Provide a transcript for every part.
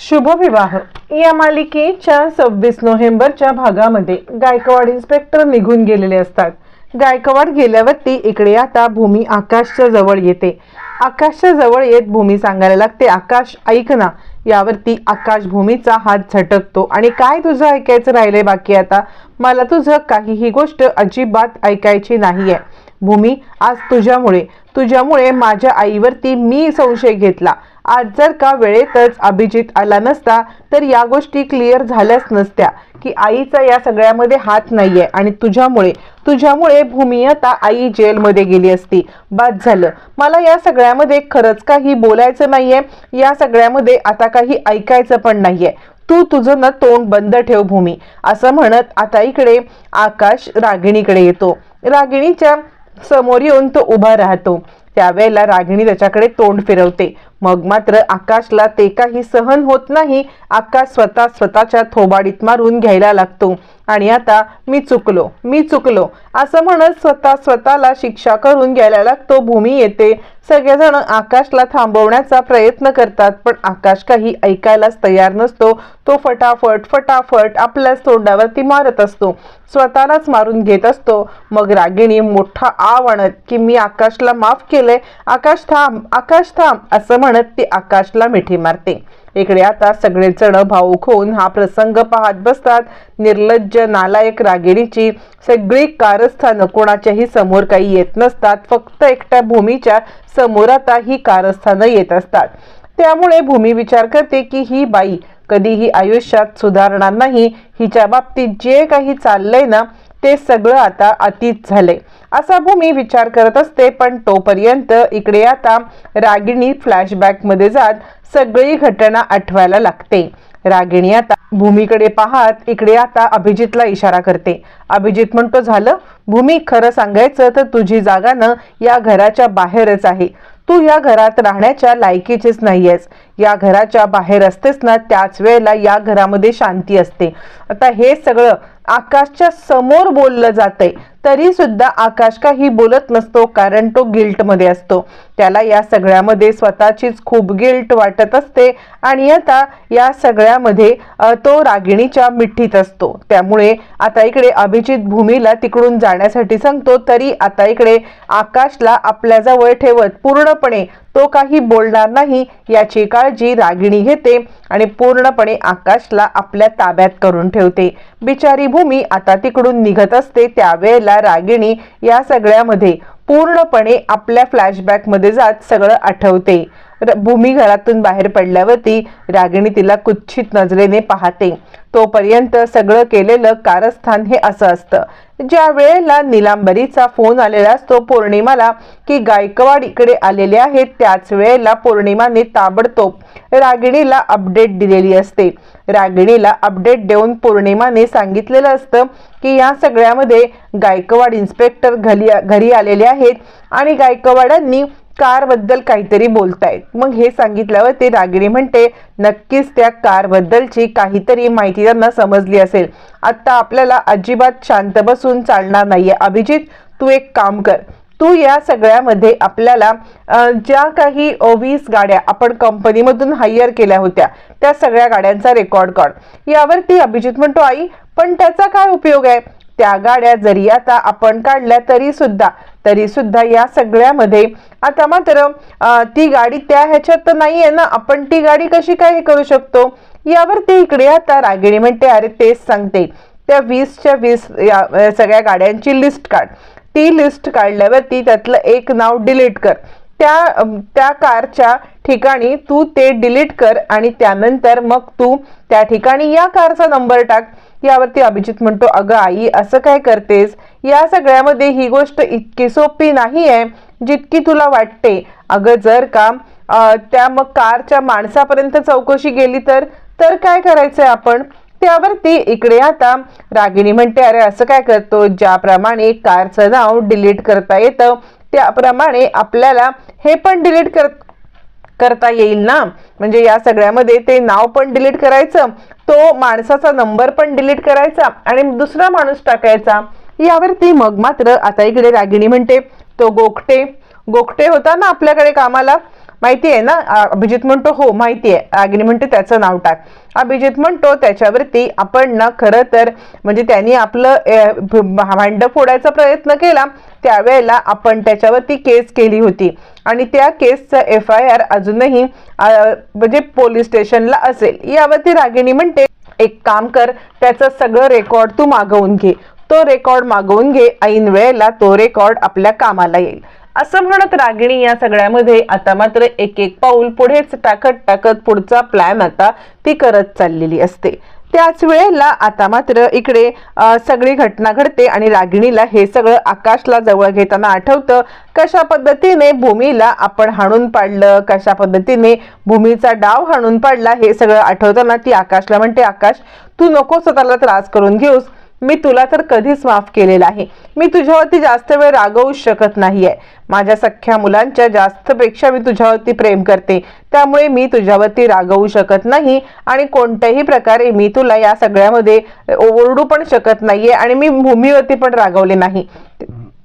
शुभविवाह. या मालिकेच्या सव्वीस नोव्हेंबरच्या भागामध्ये गायकवाड इन्स्पेक्टर निघून गेलेले असतात. गायकवाड गेल्यावरती इकडे आता भूमी आकाशच्या जवळ येते. आकाशच्या जवळ येत भूमी सांगायला लागते आकाश ऐक ना यावरती आकाश भूमीचा हात झटकतो. आणि काय तुझं ऐकायचं राहिलंय बाकी आता? मला तुझं काहीही गोष्ट अजिबात ऐकायची नाही आहे भूमी आज तुझ्यामुळे. तुझ्यामुळे माझ्या आईवरती मी संशय घेतला. आज जर का वेळेतच अभिजित आला नसता तर या गोष्टी क्लिअर झाल्याच नसत्या की आईचा या सगळ्यामध्ये हात नाहीये आणि तुझ्यामुळे. तुझ्यामुळे भूमी आता आई जेलमध्ये गेली असती. बाद झालं. मला या सगळ्यामध्ये खरंच काही बोलायचं नाहीये. या सगळ्यामध्ये आता काही ऐकायचं पण नाहीये. तू तुझं ना तोंड बंद ठेव भूमी. असं म्हणत आता इकडे आकाश रागिणीकडे येतो. रागिणीच्या समोर येऊन तो उभा राहतो. त्यावेळेला रागिणी त्याच्याकडे तोंड फिरवते. मग मात्र आकाशला ते काही सहन होत नाही. आकाश स्वतः स्वतःच्या थोबाडीत मारून घ्यायला लागतो. आणि आता मी चुकलो मी चुकलो असं म्हणत स्वतः स्वतःला शिक्षा करून घ्यायला लागतो. भूमी येते. सगळेजण आकाशला थांबवण्याचा प्रयत्न करतात पण आकाश काही ऐकायलाच तयार नसतो. तो फटाफट फटाफट आपल्याच तोंडावरती मारत असतो. स्वतःलाच मारून घेत असतो. मग रागिणी मोठा आव आणत की मी आकाशला माफ केलंय. आकाश थांब आकाश थांब असं म्हणत ती आकाशला मिठी मारते. इकडे आता सगळेजण भाऊक होऊन हा प्रसंग पाहत बसतात. निर्लज्ज नालायक रागिणीची सगळी कारस्थानं कोणाच्याही समोर काही येत नसतात. फक्त एकट्या भूमीच्या समोर आता ही कारस्थानं येत असतात. त्यामुळे भूमी विचार करते की ही बाई कधीही आयुष्यात सुधारणार नाही. हिच्या बाबतीत जे काही चाललंय ना ते सगळं आता अतीत झालंय. असा भूमी विचार करत असते पण तोपर्यंत इकडे आता रागिणी फ्लॅशबॅकमध्ये जात सगळी घटना आठवायला लागते. रागिणी आता भूमीकडे पाहत इकडे आता अभिजितला इशारा करते. अभिजित म्हणतो झालं? भूमी खरं सांगायचं तर तुझी जागा न या घराच्या बाहेरच आहे. तू या घरात राहण्याच्या लायकीचीच नाहीयेस. या घराच्या बाहेर असतेस ना त्याच वेळेला या घरामध्ये शांती असते. आता हे सगळं आकाशच्या समोर बोललं जातंय. तरी सुद्धा आकाश काही बोलत नसतो कारण तो गिल्टमध्ये असतो. त्याला या सगळ्यामध्ये स्वतःचीच खूप गिल्ट वाटत असते. आणि आता या सगळ्यामध्ये तो रागिणीच्या मिठीत असतो. त्यामुळे आता इकडे अभिजित भूमीला तिकडून जाण्यासाठी सांगतो तरी आता इकडे आकाशला आपल्याजवळ ठेवत पूर्णपणे तो काही बोलणार नाही याची काळजी रागिणी घेते आणि पूर्णपणे आकाशला आपल्या ताब्यात करून ठेवते. बिचारी भूमी आता तिकडून निघत असते. त्यावेळेला रागिणी या सगळ्यामध्ये पूर्णपणे आपल्या फ्लॅशबॅकमध्ये जात सगळं आठवते. भूमी घरातून बाहेर पडल्यावरती रागिणी तिला कुच्छित नजरेने पाहते. तोपर्यंत सगळं केलेलं कारस्थान हे असं असतं. ज्या वेळेला निलांबरीचा फोन आलेला असतो पौर्णिमाला की गायकवाड इकडे आलेले आहेत त्याच वेळेला पौर्णिमाने ताबडतोब रागिणीला अपडेट दिलेली असते. रागिणीला अपडेट देऊन पौर्णिमाने सांगितलेलं असतं की या सगळ्यामध्ये गायकवाड इन्स्पेक्टर घरी घरी आलेले आहेत आणि गायकवाडांनी कारबद्दल काहीतरी बोलतायत. मग हे सांगितल्यावर ते रागिणी म्हणते नक्कीच त्या कारबद्दलची काहीतरी माहिती त्यांना समजली असेल. आत्ता आपल्याला अजिबात शांत बसून चालणार नाहीये. अभिजित तू एक काम कर. तू या सगळ्यामध्ये आपल्याला ज्या काही वीस गाड्या आपण कंपनीमधून हायर केल्या होत्या त्या सगळ्या गाड्यांचा रेकॉर्ड काढ. यावरती अभिजित म्हणतो आई पण त्याचा काय उपयोग आहे? त्या गाड्या जरी आता आपण काढल्या तरी सुद्धा तरी सुद्धा या सगळ्यामध्ये आता मात्र ती गाडी त्या ह्याच्यात तर आहे ना आपण ती गाडी कशी काय हे करू शकतो? यावरती इकडे आता रागिणी म्हणते अरे तेच सांगते त्या वीसच्या वीस या सगळ्या गाड्यांची लिस्ट काढ. ती लिस्ट काढल्यावरती त्यातलं एक नाव डिलीट कर. त्या त्या कारच्या ठिकाणी तू ते डिलीट कर आणि त्यानंतर मग तू त्या ठिकाणी या कारचा नंबर टाक. यावरती अभिजित म्हणतो अगं आई असं काय करतेस? या सगळ्यामध्ये ही गोष्ट इतकी सोपी नाही आहे जितकी तुला वाटते. अगं जर का त्या मग कारच्या माणसापर्यंत चौकशी गेली तर तर काय करायचंय आपण? त्यावरती इकडे आता रागिणी म्हणते अरे असं काय करतो? ज्याप्रमाणे कारचं नाव डिलीट करता येतं त्याप्रमाणे आपल्याला हे पण डिलीट कर करता येईल ना? म्हणजे या सगळ्यामध्ये ते नाव पण डिलीट करायचं तो माणसाचा नंबर पण डिलीट करायचा आणि दुसरा माणूस टाकायचा. यावरती मग मात्र आता इकडे रागिणी म्हणते तो गोखटे. गोखटे होता ना आपल्याकडे कामाला? माहिती आहे ना? अभिजित म्हणतो हो माहिती आहे. रागिणी म्हणते त्याचं नाव टाक. अभिजित म्हणतो त्याच्यावरती आपण ना खरं तर म्हणजे त्यांनी आपलं भांड भांडं फोडायचा प्रयत्न केला त्यावेळेला आपण त्याच्यावरती केस केली होती. आणि त्या केसचं एफ आय आर अजूनही म्हणजे पोलीस स्टेशनला असेल. यावरती रागिणी म्हणते एक काम कर त्याचं सगळं रेकॉर्ड तू मागवून घे. तो रेकॉर्ड मागवून घे ऐन वेळेला तो रेकॉर्ड आपल्या कामाला येईल. असं म्हणत रागिणी या सगळ्यामध्ये आता मात्र एक एक पाऊल पुढेच टाकत टाकत पुढचा प्लॅन आता ती करत चाललेली असते. त्याच वेळेला आता मात्र इकडे सगळी घटना घडते आणि रागिणीला हे सगळं आकाशला जवळ घेताना आठवतं कशा पद्धतीने भूमीला आपण हाणून पाडलं कशा पद्धतीने भूमीचा डाव हाणून पाडला हे सगळं आठवताना ती आकाशला म्हणते आकाश तू नको स्वतःला त्रास करून घेऊस. मी तुला तर कधीच माफ केलेला आहे. मी तुझ्यावरती जास्त वेळ रागवू शकत नाहीये. माझ्या सख्ख्या मुलांच्या जास्तपेक्षा मी तुझ्यावरती प्रेम करते. त्यामुळे मी तुझ्यावरती रागवू शकत नाही आणि कोणत्याही प्रकारे मी तुला या सगळ्यामध्ये ओरडू पण शकत नाहीये आणि मी भूमीवरती पण रागवले नाही.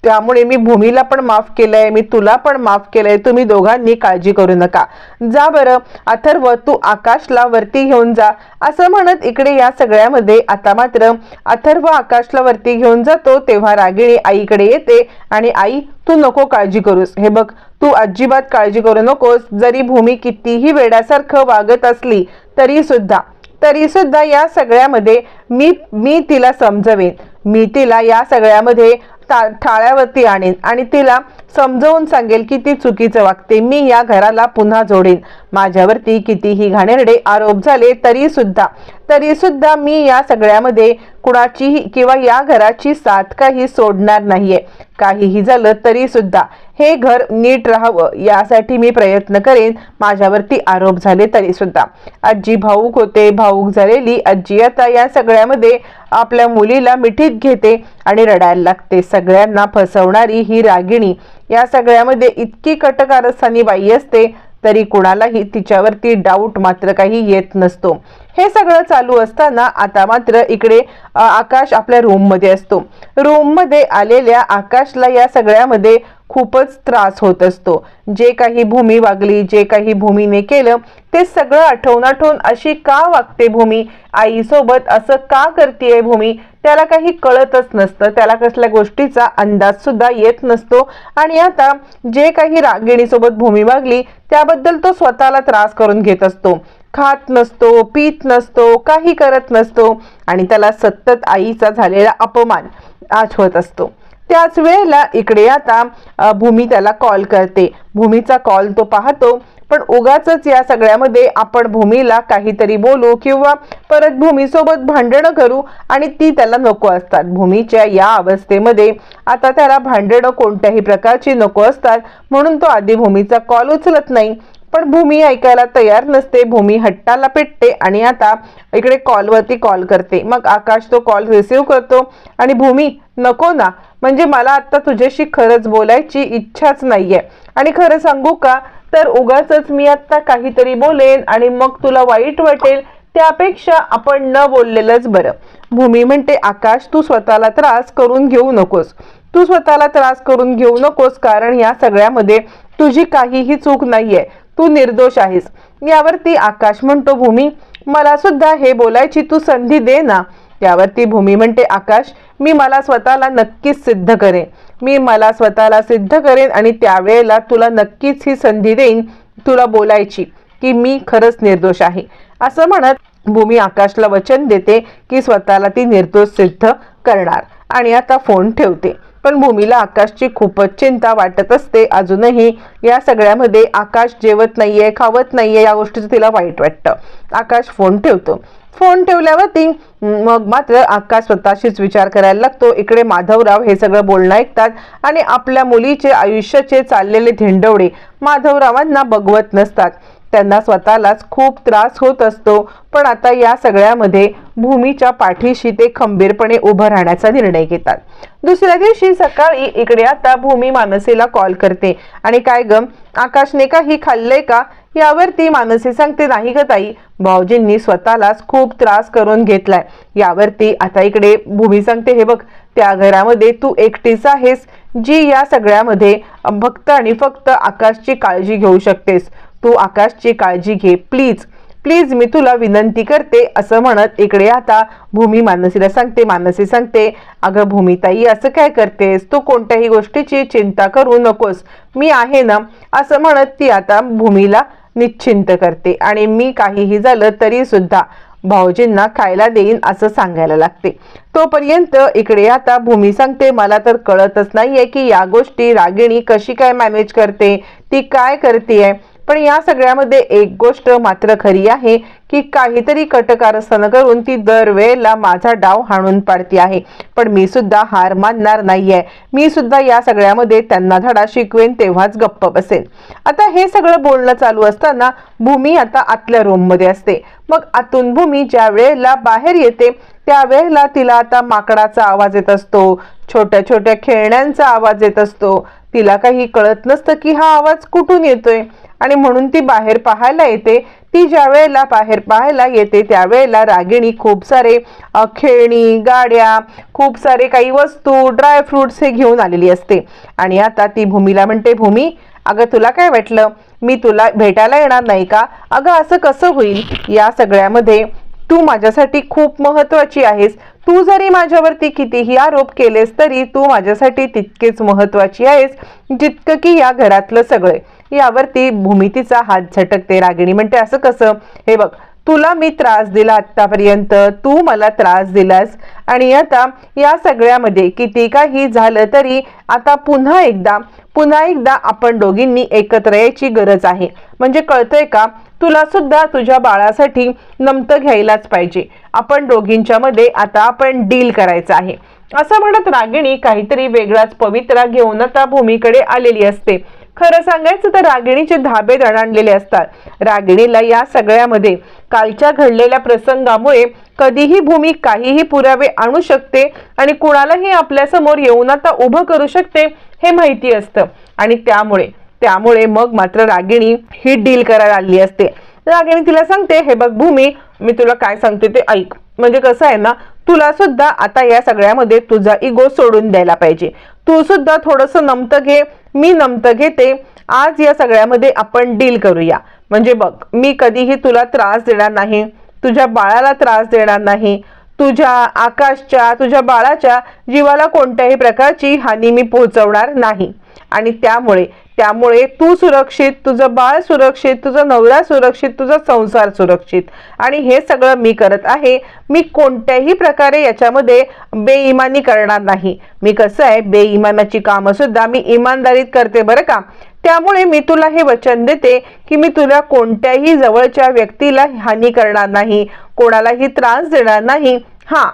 त्यामुळे मी भूमीला पण माफ केलंय मी तुला पण माफ केलंय. तुम्ही दोघांनी काळजी करू नका. जा बरं अथर्व तू आकाशला वरती घेऊन जा. असं म्हणत इकडे या सगळ्यामध्ये आता मात्र अथर्व आकाशला वरती घेऊन जातो तेव्हा रागिणी आईकडे येते आणि आई तू नको काळजी करूस. हे बघ तू अजिबात काळजी करू नकोस. जरी भूमी कितीही वेड्यासारखं वागत असली तरी सुद्धा तरी सुद्धा या सगळ्यामध्ये मी मी तिला समजवेन. मी तिला या सगळ्यामध्ये ठाळ्यावरती आणेन. आणि तिला समजवून सांगेल की ती चुकीचं वागते. मी या घराला पुन्हा जोडेन. माझ्यावरती कितीही घाणेरडे आरोप झाले तरी सुद्धा तरी सुद्धा मी या सगळ्यामध्ये कुणाचीही किंवा या घराची साथ काही सोडणार नाहीये. काहीही झालं तरी सुद्धा हे घर नीट राहावं यासाठी मी प्रयत्न करेन. माझ्यावरती आरोप झाले तरी सुद्धा आजी भाऊक होते भाऊक झालेली आजी आता या सगळ्यामध्ये आपल्या मुलीला मिठीत घेते आणि रडायला लागते. सगळ्यांना फसवणारी ही रागिणी या सगळ्यामध्ये इतकी कटकारस्थानी बाई असते तरी कुणालाही तिच्यावरती डाऊट मात्र काही येत नसतो. हे सगळं चालू असताना आता मात्र इकडे आकाश आपल्या रूममध्ये असतो. रूममध्ये आलेल्या आकाशला या सगळ्यामध्ये खूपच त्रास होत असतो. जे काही भूमी वागली जे काही भूमीने केलं ते सगळं आठवून आठवून अशी का वागते भूमी? आईसोबत असं का करते भूमी? त्याला काही कळतच नसतं. त्याला कसल्या गोष्टीचा अंदाज सुद्धा येत नसतो. आणि आता जे काही रागिणीसोबत भूमी वागली त्याबद्दल तो स्वतःला त्रास करून घेत असतो. खात नसतो पीत नसतो काही करत नसतो आणि त्याला सतत आईचा झालेला अपमान आठवत असतो. त्याच वेळेला इकडे आता भूमी त्याला कॉल करते. भूमीचा कॉल तो पाहतो पण उगाच या सगळ्यामध्ये आपण भूमीला काहीतरी बोलू किंवा परत भूमीसोबत भांडणं करू आणि ती त्याला नको असतात. भूमीच्या या अवस्थेमध्ये आता त्याला भांडणं कोणत्याही प्रकारची नको असतात म्हणून तो आधी भूमीचा कॉल उचलत नाही. पण भूमी ऐकायला तयार नसते. भूमी हट्टाला पेटते आणि आता इकडे कॉलवरती कॉल करते. मग आकाश तो कॉल रिसीव करतो आणि भूमी नको ना. म्हणजे मला आता तुझ्याशी खरंच बोलायची इच्छाच नाहीये. आणि खरं सांगू का? तर उगाच मी आता काहीतरी बोलेन आणि मग तुला वाईट वाटेल. त्यापेक्षा आपण न बोललेलंच बरं. भूमी म्हणते आकाश तू स्वतःला त्रास करून घेऊ नकोस. तू स्वतःला त्रास करून घेऊ नकोस कारण या सगळ्यामध्ये तुझी काहीही चूक नाहीये. तू निर्दोष आहेस. यावरती आकाश म्हणतो भूमी मला सुद्धा हे बोलायची तू संधी दे ना. त्यावरती भूमी म्हणते आकाश मी मला स्वतःला नक्कीच सिद्ध करेन. मी मला स्वतःला सिद्ध करेन आणि त्यावेळेला तुला नक्कीच ही संधी देईन तुला बोलायची की मी खरंच निर्दोष आहे. असं म्हणत भूमी आकाशला वचन देते की स्वतःला ती निर्दोष सिद्ध करणार आणि आता फोन ठेवते. पण भूमीला आकाशची खूपच चिंता वाटत असते. अजूनही या सगळ्यामध्ये आकाश जेवत नाहीये खावत नाहीये या गोष्टीचं तिला वाईट वाटतं. आकाश फोन ठेवतो. फोन ठेवल्यावरती मग मात्र आकाश स्वतःशीच विचार करायला लागतो. इकडे माधवराव हे सगळं बोलणं ऐकतात आणि आपल्या मुलीचे आयुष्याचे चाललेले धिंडवडे माधवरावांना बघवत नसतात. त्यांना स्वतःलाच खूप त्रास होत असतो. पण आता या सगळ्यामध्ये भूमीच्या पाठीशी ते खंबीरपणे उभं राहण्याचा निर्णय घेतात. दुसऱ्या दिवशी सकाळी इकडे आता भूमी मानसीला कॉल करते. आणि काय ग? आकाशने काही खाल्लंय का? यावरती मानसी सांगते नाही ग ताई. भाऊजींनी स्वतःलाच खूप त्रास करून घेतलाय. यावरती आता इकडे भूमी सांगते हे बघ त्या घरामध्ये तू एकटीच आहेस जी या सगळ्यामध्ये फक्त आणि फक्त आकाशची काळजी घेऊ शकतेस. तू आकाशची काळजी घे प्लीज. प्लीज मी तुला विनंती करते असं म्हणत इकडे आता भूमी मानसीला सांगते मानसी सांगते अगं भूमिताई असं काय करतेस? तू कोणत्याही गोष्टीची चिंता करू नकोस. मी आहे ना असं म्हणत ती आता भूमीला निश्चिंत करते. आणि मी काहीही झालं तरी सुद्धा भाऊजींना खायला देईन असं सांगायला लागते. तोपर्यंत इकडे आता भूमी सांगते मला तर कळतच नाहीये की या गोष्टी रागिणी कशी काय मॅनेज करते? ती काय करते पण या सगळ्यामध्ये एक गोष्ट मात्र खरी आहे की काहीतरी कटकारस्थानं करून ती दरवेळेला माझा डाव हाणून पाडती आहे. पण मी सुद्धा हार मानणार नाहीये. मी सुद्धा या सगळ्यामध्ये त्यांना धडा शिकवेन तेव्हाच गप्प बसेन. आता हे सगळं बोलणं चालू असताना भूमी आता आतल्या रूममध्ये असते. मग आतून भूमी ज्या वेळेला बाहेर येते त्यावेळेला तिला आता माकडाचा आवाज येत असतो छोट्या छोट्या खेळण्यांचा आवाज येत असतो तिला काही कळत नसतं की हा आवाज कुठून येतोय. आणि म्हणून ती बाहेर पाहायला येते. ती ज्या वेळेला बाहेर पाहायला येते त्यावेळेला रागिणी खूप सारे खेळणी गाड्या खूप सारे काही वस्तू ड्रायफ्रुट्स हे घेऊन आलेली असते. आणि आता ती भूमीला म्हणते भूमी अगं तुला काय वाटलं? मी तुला भेटायला येणार नाही का? अगं असं कसं होईल? या सगळ्यामध्ये तू माझ्यासाठी खूप महत्वाची आहेस. तू जरी माझ्यावरती कितीही आरोप केलेस तरी तू माझ्यासाठी तितकेच महत्वाची आहेस जितकं की या घरातलं सगळे यावरती भूमितीचा हात झटकते रागिणी. म्हणते असं कसं? हे बघ तुला मी त्रास दिला आतापर्यंत तू मला त्रास दिलास. आणि आता या सगळ्यामध्ये किती काही झालं तरी आता पुन्हा एकदा पुन्हा एकदा आपण दोघींनी एकत्र यायची गरज आहे. म्हणजे कळतंय का? तुला सुद्धा तुझ्या बाळासाठी नमतं घ्यायलाच पाहिजे. आपण दोघींच्या मध्ये आता आपण डील करायचं आहे. असं म्हणत रागिणी काहीतरी वेगळाच पवित्रा घेऊन आता भूमीकडे आलेली असते. खरं सांगायचं तर रागिणीचे धाबे दणाणलेले असतात. रागिणीला या सगळ्यामध्ये कालच्या घडलेल्या प्रसंगामुळे कधीही भूमी काहीही पुरावे आणू शकते आणि कुणालाही आपल्यासमोर येऊन आता उभं करू शकते हे माहिती असतं. आणि त्यामुळे त्यामुळे मग मात्र रागिणी ही डील करायला आली असते. रागिणी तिला सांगते हे बघ भूमी मी तुला काय सांगते ते ऐक. म्हणजे कसं आहे ना तुला सुद्धा आता या सगळ्यामध्ये तुझा इगो सोडून द्यायला पाहिजे. तू सुद्धा थोडंसं नमतं घे मी नमतं घेते. आज या सगळ्यामध्ये आपण डील करूया. म्हणजे बघ मी कधीही तुला त्रास देणार नाही तुझ्या बाळाला त्रास देणार नाही तुझ्या आकाशच्या तुझ्या बाळाच्या जीवाला कोणत्याही प्रकारची हानी मी पोहोचवणार नाही. आणि त्यामुळे त्यामुळे तू सुरक्षित तुझं बाळ सुरक्षित तुझा नवरा सुरक्षित तुझा संसार सुरक्षित. आणि हे सगळं मी करत आहे. मी कोणत्याही प्रकारे याच्यामध्ये बेईमानी करणार नाही. मी कसं आहे? बेईमानाची कामं सुद्धा मी इमानदारीत करते बरं का? त्यामुळे मी तुला हे वचन देते की मी तुला कोणत्याही जवळच्या व्यक्तीला हानी करणार नाही. कोणालाही त्रास देणार नाही. हा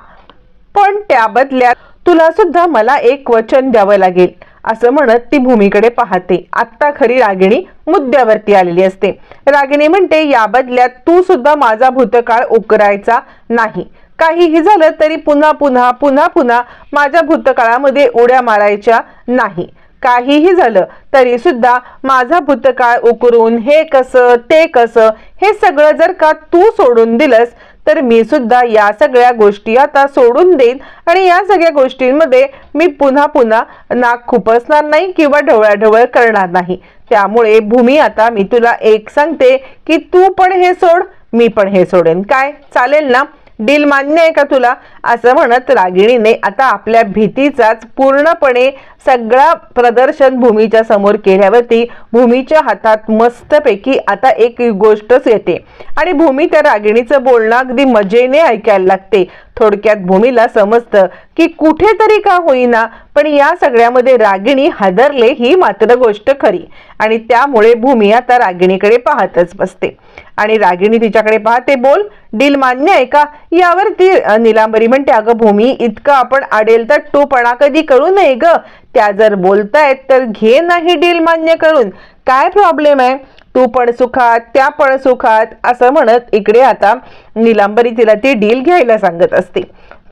पण त्या बदल्यात तुला सुद्धा मला एक वचन द्यावं लागेल. असं म्हणत ती भूमीकडे पाहते. आत्ता खरी रागिणी मुद्द्यावरती आलेली असते. रागिणी म्हणते या बदल्यात तू सुद्धा माझा भूतकाळ उकरायचा नाही. काहीही झालं तरी पुन्हा पुन्हा पुन्हा पुन्हा माझ्या भूतकाळामध्ये उड्या मारायच्या नाही. काहीही झालं तरी सुद्धा माझा भूतकाळ उकरून हे कसं ते कसं हे सगळं जर का तू सोडून दिलंस तर मी सुद्धा या सगळ्या गोष्टी आता सोडून देईन आणि या सगळ्या गोष्टींमध्ये मी पुन्हा पुन्हा नाक खुपसणार नाही किंवा ढवळाढवळ करणार नाही. त्यामुळे भूमी आता मी तुला एक सांगते की तू पण हे सोड मी पण हे सोडेन. काय? चालेल ना? डील मान्य आहे का तुला? असं म्हणत रागिणीने आता आपल्या भीतीचाच पूर्णपणे सगळा प्रदर्शन भूमीच्या समोर केल्यावरती भूमीच्या हातात मस्तपैकी आता एक गोष्टच येते. आणि भूमी त्या रागिणीचं बोलणं अगदी मजेने ऐकायला लागते. थोडक्यात भूमीला समजतं की कुठेतरी का होईना पण या सगळ्यामध्ये रागिणी हादरले ही मात्र गोष्ट खरी. आणि त्यामुळे भूमी आता रागिणीकडे पाहतच बसते. आणि रागिणी तिच्याकडे पाहते बोल डील मान्य आहे का? यावरती ती निलांबरी म्हणते अगं भूमी इतकं आपण आडेल तर टोपणा कधी करू नये ग. त्या जर बोलतायत तर घे नाही डील मान्य करून. काय प्रॉब्लेम आहे? तू पण सुखात त्या पण सुखात असं म्हणत इकडे आता निलांबरी तिला ती डील घ्यायला सांगत असते.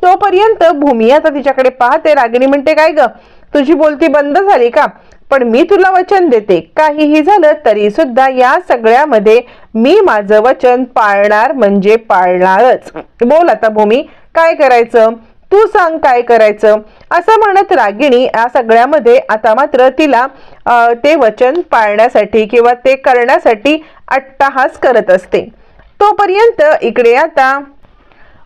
तोपर्यंत भूमी आता तिच्याकडे पाहते. रागिणी म्हणते काय ग? तुझी बोलती बंद झाली का? पण मी तुला वचन देते. काहीही झालं तरी सुद्धा या सगळ्यामध्ये मी माझं वचन पाळणार म्हणजे पाळणारच. बोल आता भूमी. काय करायचं? तू सांग काय करायचं? असं म्हणत रागिणी या सगळ्यामध्ये आता मात्र तिला ते वचन पाळण्यासाठी किंवा ते करण्यासाठी अट्टाहास करत असते. तोपर्यंत इकडे आता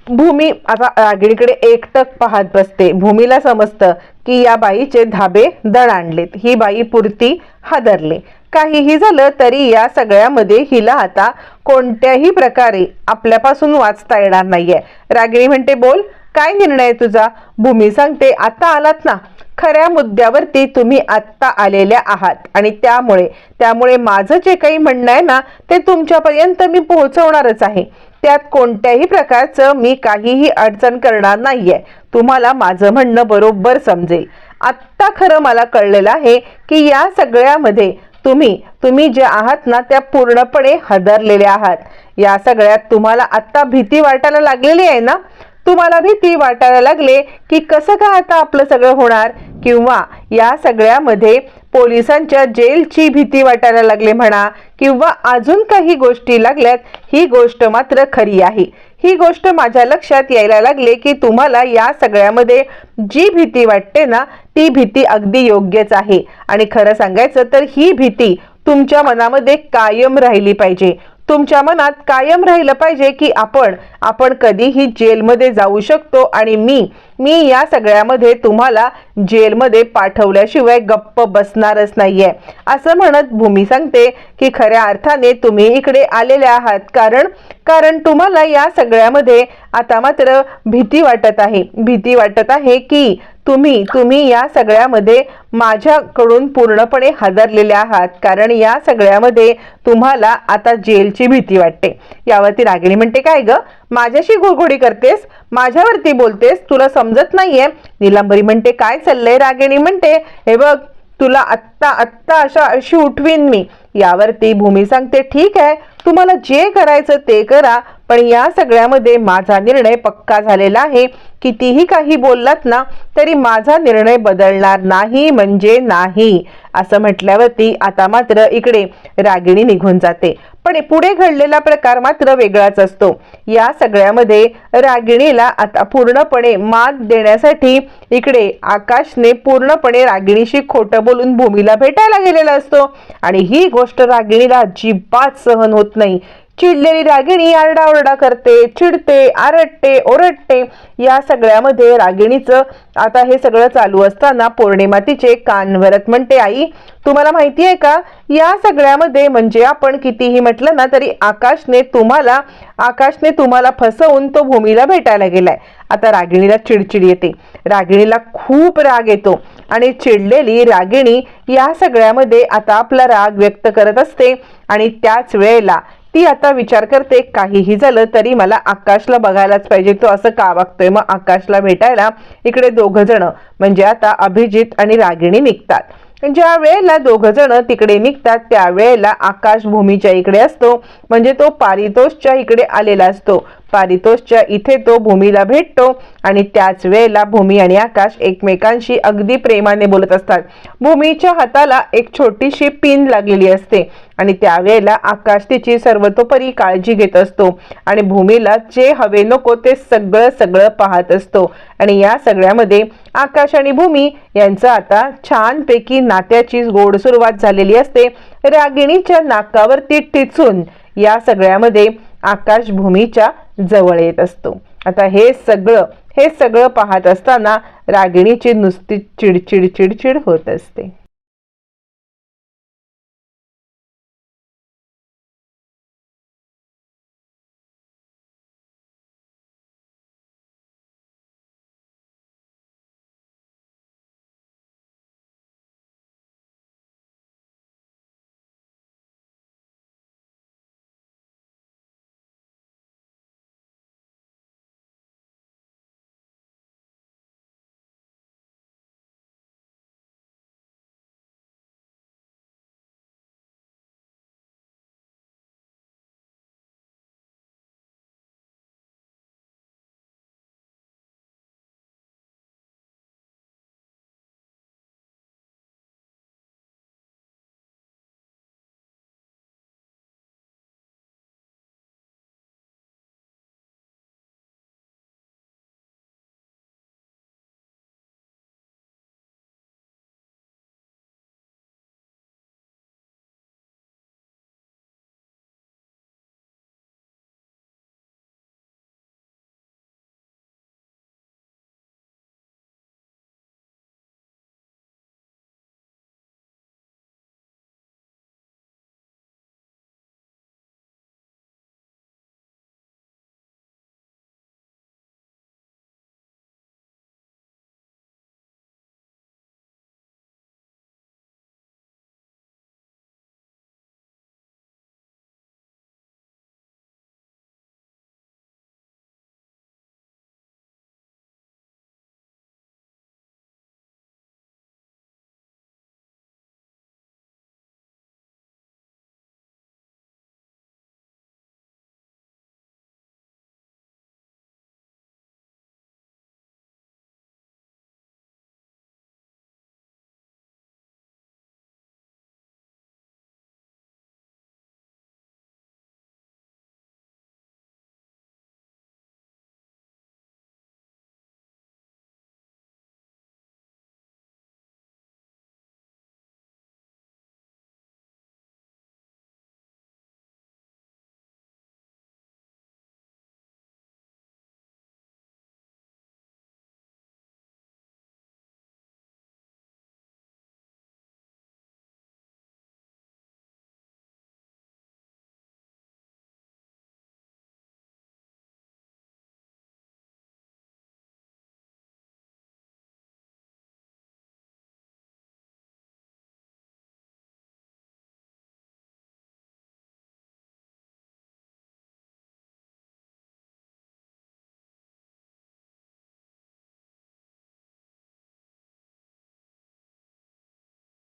भूमी आता रागिणीकडे एकटक पाहत बसते. भूमीला समजतं की या बाईचे धाबे दण आणलेत. ही बाई पुरती हादरले. काहीही झालं तरी या सगळ्यामध्ये हिला आता कोणत्याही प्रकारे आपल्यापासून वाचता येणार नाहीये. रागिणी म्हणते बोल काय निर्णय आहे तुझा? भूमी सांगते आता आलात ना. खऱ्या मुद्द्यावरती तुम्ही आत्ता आलेल्या आहात. आणि त्यामुळे त्यामुळे माझं जे काही म्हणणं आहे ना ते तुमच्यापर्यंत मी पोहोचवणारच आहे. त्यात कोणत्याही प्रकारचं मी काहीही अडचण करणार नाहीये. तुम्हाला माझं म्हणणं बरोबर समजेल. आत्ता खरं मला कळलेलं आहे की या सगळ्यामध्ये तुम्ही तुम्ही जे आहात ना त्या पूर्णपणे हदरलेल्या आहात. या सगळ्यात तुम्हाला आत्ता भीती वाटायला लागलेली आहे ना? तुम्हाला भीती वाटायला लागले की कसं काय आता आपलं सगळं होणार? किंवा या सगळ्यामध्ये पोलिसांच्या जेलची भीती वाटायला लागले म्हणा किंवा अजून काही गोष्टी लागल्यात ही गोष्ट मात्र खरी आहे. ही गोष्ट माझ्या लक्षात यायला लागले की तुम्हाला या सगळ्यामध्ये जी भीती वाटते ना ती भीती अगदी योग्यच आहे. आणि खरं सांगायचं तर ही भीती तुमच्या मनामध्ये कायम राहिली पाहिजे. तुमच्या मनात कायम राहिलं पाहिजे की आपण आपण कधीही जेलमध्ये जाऊ शकतो आणि मी मी या सगळ्यामध्ये तुम्हाला जेलमध्ये पाठवल्याशिवाय गप्प बसणारच नाहीये. असं म्हणत भूमी सांगते की खऱ्या अर्थाने तुम्ही इकडे आलेले आहात. कारण कारण तुम्हाला या सगळ्यामध्ये आता मात्र भीती वाटत आहे. भीती वाटत आहे की तुम्ही तुम्ही या सगळ्यामध्ये माझ्याकडून पूर्णपणे हादरलेले आहात. कारण या सगळ्यामध्ये तुम्हाला आता जेलची भीती वाटते. यावरती रागिणी म्हणते काय ग? माझ्याशी घोघोडी करतेस? माझ्यावरती बोलतेस? तुला समजत नाहीये? निलंबरी म्हणते काय चाललंय? रागिणी म्हणते हे बघ तुला आत्ता आत्ता अशा अशी उठवीन मी. यावरती भूमी सांगते ठीक आहे तुम्हाला जे करायचं ते करा. पण या सगळ्यामध्ये माझा निर्णय पक्का झालेला आहे. कितीही काही बोललात ना तरी माझा निर्णय बदलणार नाही म्हणजे नाही. असं म्हटल्यावरती आता मात्र इकडे रागिणी निघून जाते. पण पुढे घडलेला प्रकार मात्र वेगळाच असतो. या सगळ्यामध्ये रागिणीला आता पूर्णपणे मात देण्यासाठी इकडे आकाशने पूर्णपणे रागिणीशी खोटं बोलून भूमीला भेटायला गेलेला असतो. आणि ही गोष्ट रागिणीला अजिबात सहन होत नाही. चिडलेली रागिणी आरडाओरडा करते चिडते आरडते ओरडते या सगळ्यामध्ये रागिणीचं आता हे सगळं चालू असताना पौर्णिमा तिचे कानवरत म्हणते आई तुम्हाला माहिती आहे का? या सगळ्यामध्ये म्हणजे आपण कितीही म्हटलं ना तरी आकाशने तुम्हाला आकाशने तुम्हाला फसवून तो भूमीला भेटायला गेलाय. आता रागिणीला चिडचिड येते. रागिणीला खूप राग येतो आणि चिडलेली रागिणी या सगळ्यामध्ये आता आपला राग व्यक्त करत असते आणि त्याच वेळेला ती आता विचार करते काहीही झालं तरी मला आकाशला बघायलाच पाहिजे. तो असं का वागतोय? मग आकाशला भेटायला इकडे दोघं जण म्हणजे आता अभिजित आणि रागिणी निघतात. ज्या वेळेला दोघ जण तिकडे निघतात त्यावेळेला आकाश भूमीच्या इकडे असतो. म्हणजे तो पारितोषच्या इकडे आलेला असतो. पारितोषच्या इथे तो भूमीला भेटतो आणि त्याच वेळेला भूमी आणि आकाश एकमेकांशी अगदी प्रेमाने बोलत असतात. भूमीच्या हाताला एक छोटीशी पिन लागलेली असते आणि त्यावेळेला आकाश तिची सर्वतोपरी काळजी घेत असतो आणि भूमीला जे हवे नको ते सगळं सगळं पाहत असतो. आणि या सगळ्यामध्ये आकाश आणि भूमी यांचं आता छानपैकी नात्याची गोड सुरुवात झालेली असते. रागिणीच्या नाकावरती टिचून या सगळ्यामध्ये आकाश भूमीच्या जवळ येत असतो. आता हे सगळं हे सगळं पाहत असताना रागिणीची नुसती चिडचिड चिडचिड होत असते.